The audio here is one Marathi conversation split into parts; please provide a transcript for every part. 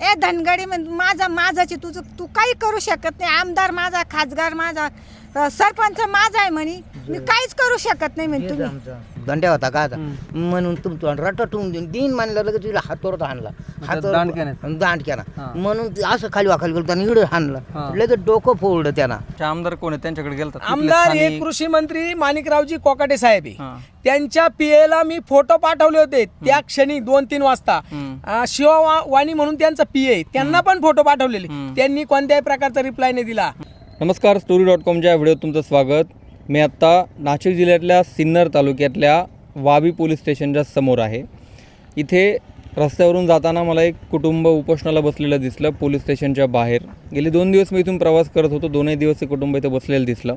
ए धनगडी म्हण माझा माझाची तुझं तू काही करू शकत नाही. आमदार माझा खासदार माझा सरपंच माझा आहे म्हणे. मी काहीच करू शकत नाही म्हणे तुम्ही. दंड्या होता का आता? म्हणून तुमचा रट्टा ठेवून देऊन दिन म्हणलं लगेच तिला हातोरत हाणला दांडक्याने? दांड केला. म्हणून असं खाली वाखाली गेलो त्याने इकडे. हाणलं. लगेच डोकं फोडलं त्याला ते आमदार कोण आहे त्यांच्याकडे तिथले आमदार हे कृषी मंत्री माणिकरावजी कोकाटे साहेब आहे. हा. त्यांच्या पीएला मी फोटो पाठवले होते. त्या क्षणी दोन तीन वाजता शिवा वाणी म्हणून त्यांचा पीए त्यांना पण फोटो पाठवलेले. त्यांनी कोणत्याही प्रकारचा रिप्लाय नाही दिला. नमस्कार स्टोरी डॉट कॉमच्या व्हिडिओत तुमचं स्वागत. मी आत्ता नाशिक जिल्ह्यातल्या सिन्नर तालुक्यातल्या वावी पोलीस स्टेशनच्या समोर आहे. इथे रस्त्यावरून जाताना मला एक कुटुंब उपोषणाला बसलेलं दिसलं पोलीस स्टेशनच्या बाहेर. गेले दोन दिवस मी इथून प्रवास करत होतो दोनही दिवस ते कुटुंब इथं बसलेलं दिसलं.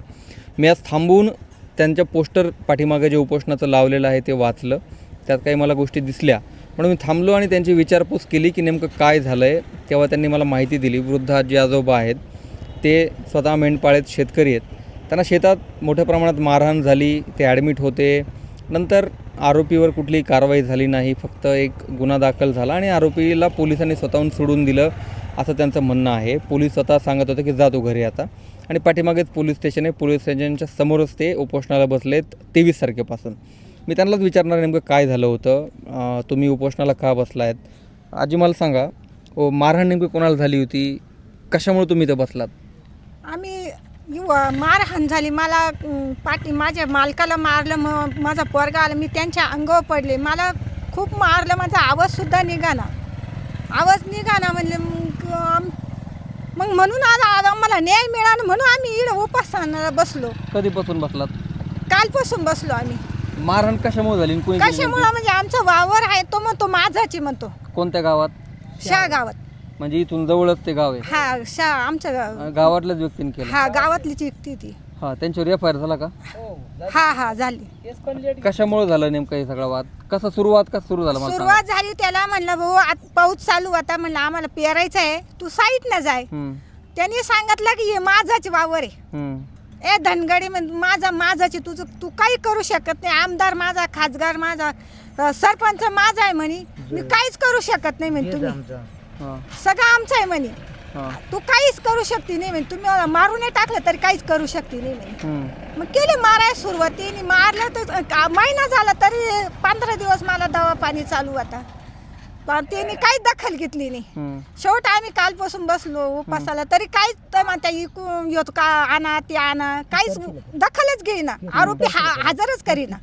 मी आज थांबून त्यांच्या पोस्टर पाठीमागे जे उपोषणाचं लावलेलं आहे ते वाचलं. त्यात काही मला गोष्टी दिसल्या. म्हणून मी थांबलो आणि त्यांची विचारपूस केली की नेमकं काय झालं आहे तेव्हा त्यांनी मला माहिती दिली. वृद्ध आजी आजोबा आहेत ते स्वतः मेंढपाळेत शेतकरी आहेत. त्यांना शेतात मोठ्या प्रमाणात मारहाण झाली ते ॲडमिट होते. नंतर आरोपीवर कुठलीही कारवाई झाली नाही फक्त एक गुन्हा दाखल झाला आणि आरोपीला पोलिसांनी स्वतःहून सोडून दिलं असं त्यांचं म्हणणं आहे. पोलीस स्वतः सांगत होते की जातो घरी आता. आणि पाठीमागेच पोलीस स्टेशन आहे पोलीस स्टेशनच्या समोरच ते उपोषणाला बसलेत तेवीस तारखेपासून. मी त्यांनाच विचारणार नेमकं काय झालं होतं. तुम्ही उपोषणाला का बसलायत? आजी मला सांगा ओ मारहाण नेमकी कोणाला झाली होती? कशामुळे तुम्ही इथं बसलात? आम्ही मारहाण झाली. मला अं, पाठी माझ्या मालकाला मारलं मग माझा पोरगा आला मी त्यांच्या अंगावर पडले. मला खूप मारलं माझा आवाजसुद्धा निघाना आवाज निघाना म्हणले मग आम- मग म्हणून आज आज आम्हाला न्याय मिळाला म्हणून आम्ही इकडं उपासनाला बसलो. कधीपासून बसलात? कालपासून बसलो आम्ही. मारहाण कशामुळे झाली आणि कोणी केली? कशामुळं म्हणजे आमचा वावर आहे तो म्हणतो माझाची म्हणतो. नेमकी? कोणत्या गावात? शा गावात. म्हणजे इथून जवळच ते गाव आहे. हा शा आमच्या गाव अं, गावातल्याच व्यक्तीने केलं. हा गावातलीच व्यक्ती ती. हा त्यांच्यावर एफ आय आर झाला का? हा हा झाली. कशामुळे झालं नेमका हे सगळा वाद? कसा सुरुवात का सुरू झाला मला सांगा. सुरुवात झाली त्याला म्हणलं भाऊ आत पाऊस चालू आता म्हणलं आम्हाला पेरायचं आहे. तू साईड न जाय. हम्म, त्यांनी सांगितलं की हे माझाच वावर आहे. हम्म, ए धनगडी म्हण माझा माझाची तुझं तू काही करू शकत नाही. आमदार माझा खासदार माझा अ, सरपंच माझा आहे म्हणे. मी काहीच करू शकत नाही म्हणे तुम्ही. हा, सगळं आमचं आहे म्हणे. हा, तू काहीच करू शकते नाही म्हणे. तुम्ही मला मारून नाही टाकलं तरी काहीच करू शकते नाही म्हणे. मग केली माराय सुरुवात त्यांनी मारलं तर महिना झाला तरी पंधरा दिवस मला दवा पाणी चालू आता पण त्यांनी काहीच दखल घेतली नाही. शेवट आम्ही कालपासून बसलो उपासाला. तरी काहीच तर म्हणता इकून येतो का आणा ते आणा. काहीच दखलच घेईना. आरोपी हा हजरच करीना.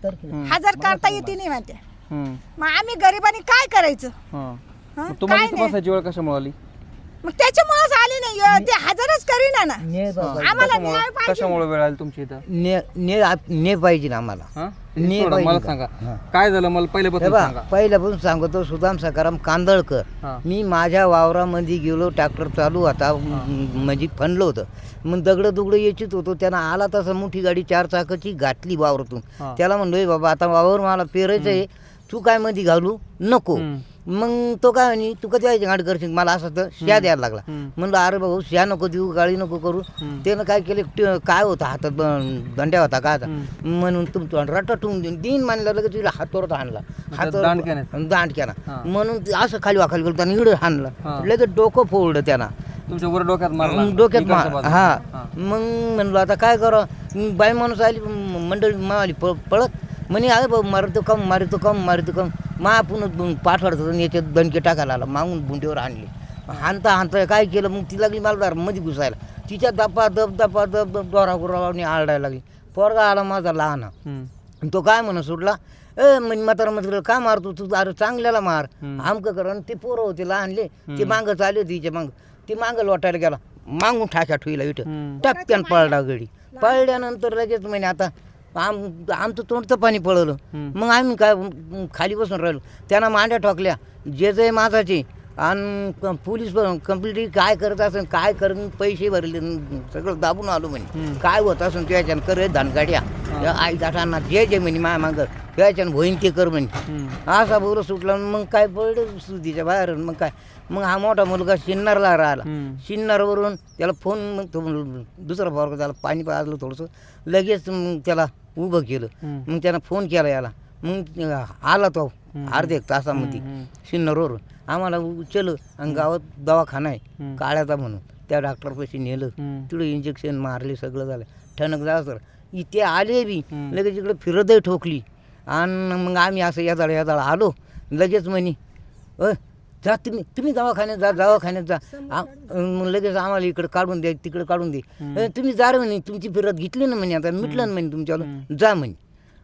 हजर करता येते नाही म्हणते मग आम्ही गरिबांनी काय करायचं? हा. तुम्हाला काय इथं नाही. बसायची वेळ कशामुळे आली? मग त्याच्यामुळेच आले नाही. ते हजरच करीना ना. आम्हाला कशामुळे न्याय पाहिजे. कशामुळे वेळ आली तुमची इथं? ने ने आप- ने पाहिजे ना आम्हाला. हा? सोडा, मला का? सांगा. हा. काय झालं? मला हे पहिल्यापासून बा सांगा. पहिल्यापासून सांगतो सुदाम सकाराम कांदळकर. हा. मी माझ्या वावरामध्ये गेलो ट्रॅक्टर चालू होता म- म्हणजे फणलं होतं. मग दगडं दुगडं यायचीच होतो त्यानं आला तसं मोठी गाडी चार चाकाची घातली वावरातून. हा. त्याला म्हणलो "ए बाबा आता वावर मला पेरायचं आहे तू काय मध्ये घालू? नको. हम्म. मग तो काय म्हणे तू कधी यायची गाडी करशील मला असं तर श्या द्यायला लागला. म्हणलं अरे भाऊ श्या नको देऊ गाडी नको करू. त्यानं काय केलं काय होतं हातात दंड्या होता का आता हम्म. म्हणून तुमचा रट्टा ठेवून देऊन दिन म्हणलं लगेच तिला हातोरत हाणला दांडक्याने? दांड केला. म्हणून असं खाली वाखाली गेलो त्याने इकडे हा. हाणलं लगेच डोकं फोडलं त्यानं तुमच्या डोक्यात मारला डोक्यात. हा. मग म्हणलो आता काय करा बाई माणूस आली मंडळी मावली प पळत म्हणे अरे बाबा मारतो कम मारतो कम मारतो कम मा आपण पाठवाडतो याच्यात दणके टाकायला आला मागून बुंडीवर आणले. हाणता हाणता काय केलं मग ती लागली मला दारमध्ये घुसायला. तिच्या दपा दप दपा दप दप डोरा गुरावानी आरडायला लागली. पोरगा आला माझा लहान. तो काय म्हणत सुटला ए म्हणजे म्हातारा म्हातारा का मारतो तू? अरे चांगल्याला मार. आमकं कर. आणि ते पोरं होते लहानले ते मागं चालले होते तिच्या मागं. ती मागं लोटायला गेला. मागून ठाक्या ठुईला इथं. हम्म. टपक्यान पळला गडी. पळल्यानंतर लगेच म्हणे आता आम आमचं तोंडचं पाणी हम्म. मग आम्ही काय खाली बसून राहिलो. त्यांना मांड्या ठोकल्या. जे जे माझाचे आणि क- पोलीस कंप्लीट काय करत असेल काय करून पैसे भरले सगळं दाबून आलो म्हणे. काय होत असेल त्याच्यानं कर धनगाड्या. आई जाताना जे जे म्हणे माया मागं त्याच्यानं होईन ते कर म्हणे. असा बोर सुटला मग काय पडलं सुधीच्या बाहेर मग काय? मग हा मोठा मुलगा शिन्नरला राहिला. शिन्नरवरून त्याला फोन मग तो दुसरा पोरगा त्याला पाणी पाजलं थोडंसं. लगेच मग त्याला उभं केलं. मग त्यानं फोन केला याला. मग आला तो अर्ध्या एक तासामध्ये. सिन्नरवरून आम्हाला उचल आणि गावात दवाखाना आहे. काळ्याचा म्हणून. त्या डॉक्टरपाशी नेलं. तिकडे इंजेक्शन मारले सगळं झालं. ठणक झालं सर. इथे आले बी. लगेच इकडे फिरतही ठोकली. आणि मग आम्ही असं यदाळ यदाळ आलो. लगेच म्हणे अ जा तुम्ही तुम्ही दवाखान्यात जा दवाखान्यात जा. लगेच आम्हाला इकडे काढून द्या तिकडे काढून दे. अ, तुम्ही जा रे म्हणे तुमची फिरत घेतली ना म्हणे आता मिटलं ना म्हणे तुमच्यावर. जा म्हणे.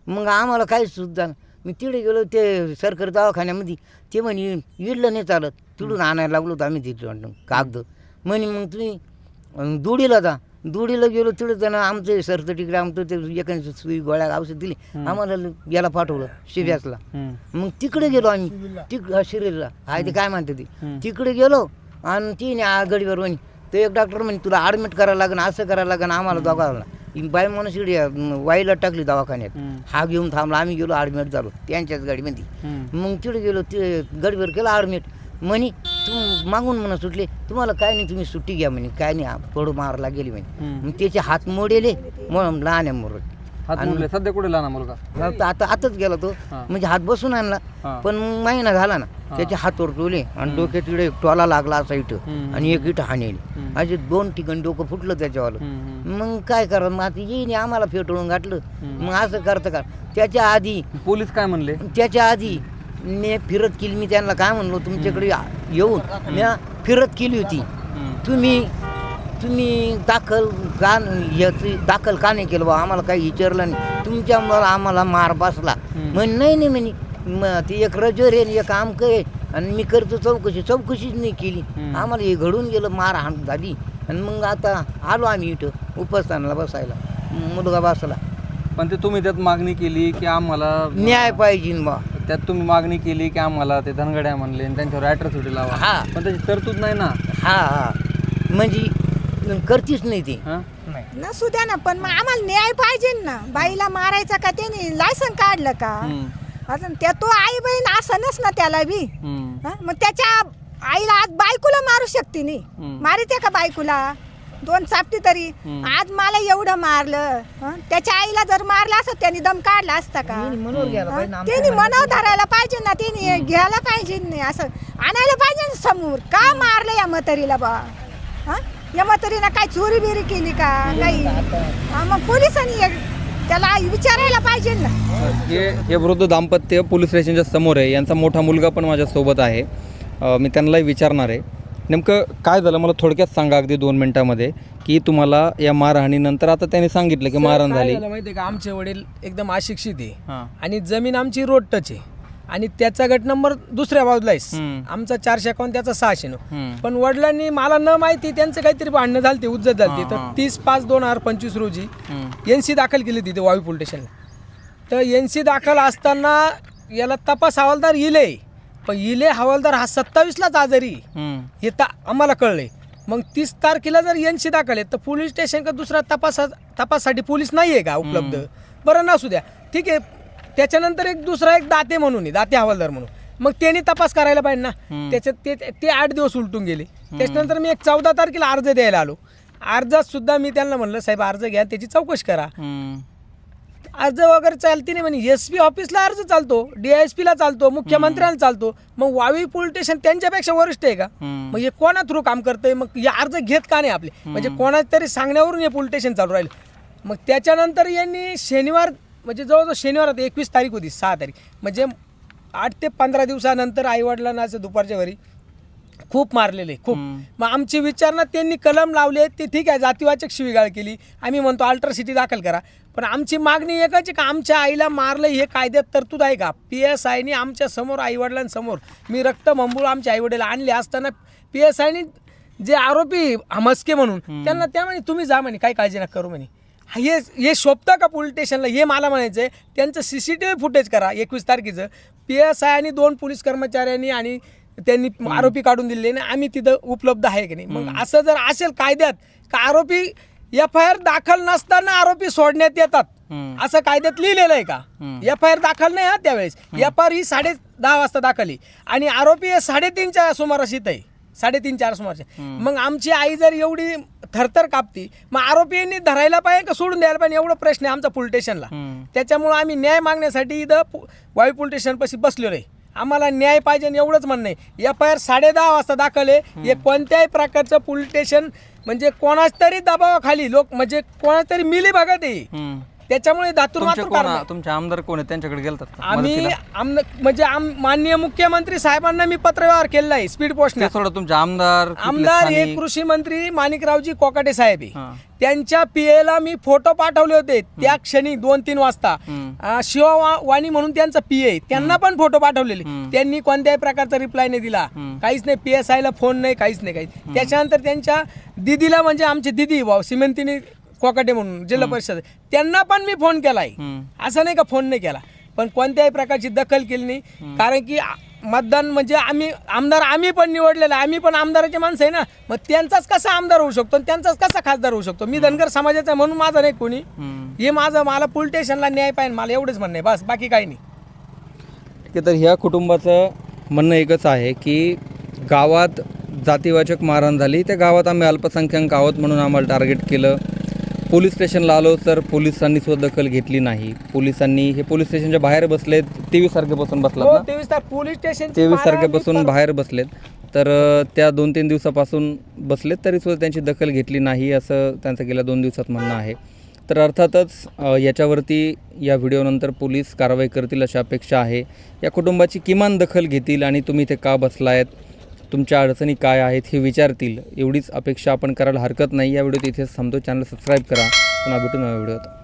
मग आम्हाला काही सुद्धा मी तिकडे गेलो ते सरकारी दवाखान्यामध्ये ते म्हणे इडलं नाही चालत. तिकडून आणायला लागलो तर आम्ही तिथून कागद. म्हणे मग तुम्ही दुडीला जा. दुडीला गेलो तिकडे त्यानं आमचे सरतं तिकडे आमचं ते एकाने सुई गोळ्या औषध दिली. आम्हाला याला पाठवलं शिव्यासला. मग तिकडे गेलो आम्ही. तिक शिरेलला आहे ते काय म्हणते ते? तिकडे गेलो आणि तिने आ- गडीवर म्हणे ते एक डॉक्टर म्हणे तुला ॲडमिट करायला लागेल असं करायला लागेल आम्हाला दोघांना. बाई माणूस इकडे वाईला टाकली दवाखान्यात. हा घेऊन थांबला आम्ही गेलो ॲडमिट झालो त्यांच्याच गाडीमध्ये. मग तिकडे गेलो ते गडीवर केलं ॲडमिट म्हणे तू मागून म्हणा सुटले. तुम्हाला काय नाही तुम्ही सुट्टी घ्या म्हणे. काय नाही पडू मारला गेली म्हणे. मग त्याचे हात मोडेले मग लहान आहे हात सध्या कुठे लहान मुलगा? आता आता आताच गेला तो. हा. म्हणजे हात बसून आणला. हा. पण मग महिना झाला ना. त्याचे हात टोले आणि डोक्यात इकडे एक टोला लागला असा इथं. हम्म. आणि एक इथं हाणेली. असे दोन ठिकाणी डोकं फुटलं त्याच्यावालं. मग काय करा मग आता येईन आम्हाला फेटळून घातलं. मग असं करतं का? त्याच्या आधी पोलीस काय म्हणले? त्याच्या आधी मी फिरत केली मी त्यांना काय म्हणलो तुमच्याकडे येऊन मी फिरत केली होती. तुम्ही तुम्ही दाखल का याची दाखल का नाही केलं बा? आम्हाला काही विचारलं नाही. तुमच्यामुळं आम्हाला मार बसला. म्हण नाही नाही म्हणे. मग ते एक रजर आहे एक आमकं आहे. आणि मी करतो चौकशी. चौकशीच नाही केली. आम्हाला हे घडून गेलं मार हाण झाली. आणि मग आता आलो आम्ही इथं. उपस्थानाला बसायला मुलगा बसला. पण ते तुम्ही त्यात मागणी केली की आम्हाला न्याय पाहिजे बा. त्यात तुम्ही मागणी केली की आम्हाला ते धनगड्या म्हणले आणि त्यांच्यावर ॲट्रॉसिटी लावा. हा. पण त्याची तरतूद नाही ना? हा हा. म्हणजे करतीच नाही ते. हा? नसू द्या ना पण मग आम्हाला न्याय पाहिजे ना. बाईला मारायचा का त्याने? लायसन काढलं का? हम्म. अजून त्या तो आई बहीण असनच ना त्याला बी. हम्म. हं? मग त्याच्या आईला आज बायकोला मारू शकते नाही हम्म. मारिते का बायकोला? दोन चापटी तरी. आज मला एवढं मारलं हं? त्याच्या आईला जर मारलं असत त्यांनी दम काढला असता का? हं? त्यांनी मनाव धरायला पाहिजे ना त्यांनी घ्यायला पाहिजे नाही असं आणायला पाहिजे ना समोर. का मारलं या म्हातारीला बा? हं? या म्हातारीनं काय चोरी बिरी केली का? काही? हं, मग पोलिसांनी एक- त्याला विचारायला पाहिजे ना. हे हे वृद्ध दाम्पत्य पोलीस स्टेशनच्या समोर आहे. यांचा मोठा मुलगा पण माझ्यासोबत आहे. अ, मी त्यांनाही विचारणार आहे. नेमकं काय झालं? मला थोडक्यात सांगा अगदी दोन मिनिटामध्ये की तुम्हाला या मारहाणीनंतर आता त्यांनी सांगितलं की मारहाण झाली. माहितीये का? आमचे वडील एकदम अशिक्षित आहे. आणि जमीन आमची रोड टच आहे. आणि त्याचा गट नंबर दुसऱ्या बाजूला. आमचा चारशे अकाउंट त्याचा सहाशे नो. हम्म. पण वडिलांनी मला न माहिती त्यांचं काहीतरी भांडणं झालते उज्जत झालते. तर. तीस पाच दोन हजार पंचवीस रोजी. एन सी दाखल केली तिथे वायू पोलीस स्टेशनला. तर एन सी दाखल असताना याला तपास हवालदार इले. पण इले हवालदार हा सत्तावीसलाच आजारी. हे ता आम्हाला कळलंय. मग तीस तारखेला जर एन सी दाखल तर पोलीस स्टेशन का दुसरा तपासा तपाससाठी पोलीस नाही आहे का उपलब्ध? बरं नसू द्या. ठीक आहे. त्याच्यानंतर एक दुसरा एक दाते म्हणून आहे दाते हवालदार म्हणून. मग त्यांनी तपास करायला पाहिजे ना. त्याच्यात ते ते आठ दिवस उलटून गेले. त्याच्यानंतर मी एक चौदा तारखेला अर्ज द्यायला आलो. अर्जात सुद्धा मी त्यांना म्हणलं साहेब अर्ज घ्या त्याची चौकशी करा. हम्म. अर्ज वगैरे चालते नाही म्हणे. एस पी ऑफिसला अर्ज चालतो डीआयएसपी ला चालतो मुख्यमंत्र्यांना चालतो. मग वावी पोलीस स्टेशन त्यांच्यापेक्षा वरिष्ठ आहे का. मग हे कोणा थ्रू काम करतंय? मग हे अर्ज घेत का नाही आपले? म्हणजे कोणाच्या तरी सांगण्यावरून हे पोलीस स्टेशन चालू राहिलं. मग त्याच्यानंतर यांनी शनिवार म्हणजे जवळजवळ शनिवार एकवीस तारीख होती सहा तारीख. म्हणजे आठ ते पंधरा दिवसानंतर आईवडिलांना असं दुपारच्या घरी खूप मारलेले खूप. मग आमची विचारणा त्यांनी कलम लावले ते ठीक आहे जातीवाचक शिवीगाळ केली. आम्ही म्हणतो अल्ट्रासिटी दाखल करा. पण आमची मागणी एकच आहे का आमच्या आईला मारलं हे कायद्यात तरतूद आहे का? पी एस आयनी आमच्यासमोर आईवडिलांसमोर मी रक्त मंबूळ आमच्या आईवडिला आणले असताना पी एस आयनी जे आरोपी मस्के म्हणून त्यांना त्या म्हणे तुम्ही जा म्हणे काही काळजी नका करू म्हणे. हे हे शोभतं का पोलीस स्टेशनला हे मला म्हणायचं आहे त्यांचं C C T V footage करा एकवीस तारखेचं. पी एस आय आणि दोन पोलीस कर्मचाऱ्यांनी आणि त्यांनी आरोपी काढून दिलेले ना आम्ही तिथं उपलब्ध आहे की नाही. मग असं जर असेल कायद्यात का आरोपी एफ आय आर दाखल नसताना आरोपी सोडण्यात येतात. असं कायद्यात लिहिलेलं आहे का. एफ आय आर दाखल नाही हा त्यावेळेस. एफ आर ही साडे दहा वाजता दाखल आहे. आणि आरोपी हे साडेतीनच्या सुमारास इथं आहे. साडेतीन चार सुमारचे मग आमची आई जर एवढी थरथर कापती मग आरोपींनी धरायला पाहिजे का सोडून द्यायला पाहिजे? एवढा प्रश्न आहे आमचा पोलीस स्टेशनला. त्याच्यामुळे आम्ही न्याय मागण्यासाठी इथं वायू पोलीस स्टेशनपाशी बसलेलो आहे. आम्हाला न्याय पाहिजे आणि एवढंच म्हणणं आहे. एफ आय आर साडे दहा वाजता दाखल आहे हे कोणत्याही प्रकारचं पोलीस स्टेशन म्हणजे कोणाच तरी दबावाखाली लोक म्हणजे कोणाच तरी मिली बघत आहे त्याच्यामुळे दातूर तुमचे मातूर कोण तुमचे आमदार कोण आहेत? त्यांच्याकडे गेलतात का? आम्ही मदतीला? म्हणजे आम माननीय मुख्यमंत्री साहेबांना मी पत्रव्यवहार केलेला आहे स्पीड पोस्टने ते सोडा तुमचे आमदार आमदार हे स्थानिक- कृषी मंत्री माणिकरावजी कोकाटे साहेब आहे. हां. त्यांच्या पीएला मी फोटो पाठवले होते त्या क्षणी दोन तीन वाजता. हम्म. अं, शिवा वा- वाणी म्हणून त्यांचा पीए त्यांना पण फोटो पाठवलेले. त्यांनी कोणत्याही प्रकारचा रिप्लाय नाही दिला. काहीच नाही पी एस आयला फोन नाही काहीच नाही काहीच. त्याच्यानंतर त्यांच्या दिदीला म्हणजे आमची दिदी भाऊ सिमंतिनी कोकाटे म्हणून जिल्हा परिषद. त्यांना पण मी फोन केलाय. हम्म. असं नाही का फोन नाही केला. पण कोणत्याही प्रकारची दखल केली नाही. कारण की मतदान म्हणजे आम्ही आमदार आम्ही पण निवडलेला आहे. आम्ही पण आमदाराचे माणसं आहे ना. मग त्यांचाच कसा आमदार होऊ शकतो? आणि त्यांचाच कसा खासदार होऊ शकतो? मी धनगर समाजाचा आहे म्हणून माझा नाही कोणी. हे माझं मला पोलीस स्टेशनला न्याय पाहिजे. मला एवढंच म्हणणं आहे. बस बाकी काही नाही. ठीक आहे तर ह्या कुटुंबाचं म्हणणं एकच आहे की गावात जातीवाचक मारहाण झाली. त्या गावात आम्ही अल्पसंख्याक आहोत म्हणून आम्हाला टार्गेट केलं. पोलीस स्टेशनला आलो तर पोलिसांनी सुद्धा दखल घेतली नाही. पोलिसांनी हे पोलीस स्टेशनच्या बाहेर बसलेत तेवीस तारखेपासून बसलात हो तेवीस पोलीस स्टेशन तेवीस तारखेपासून बाहेर बसलेत. तर त्या दोन तीन दिवसापासून बसलेत तरीसुद्धा त्यांची दखल घेतली नाही असं त्यांचं गेल्या दोन दिवसात म्हणणं आहे. तर अर्थातच याच्यावरती या व्हिडिओनंतर पोलीस कारवाई करतील अशी अपेक्षा आहे. या कुटुंबाची किमान दखल घेतील आणि तुम्ही इथे का बसलायत? तुमच्या अडचणी काय आहेत हे विचारतील. एवढीच अपेक्षा आपण करायला हरकत नाही. या व्हिडिओत इथेच थांबतो. चॅनल सबस्क्राईब करा. पुन्हा भेटू नव्या व्हिडिओत.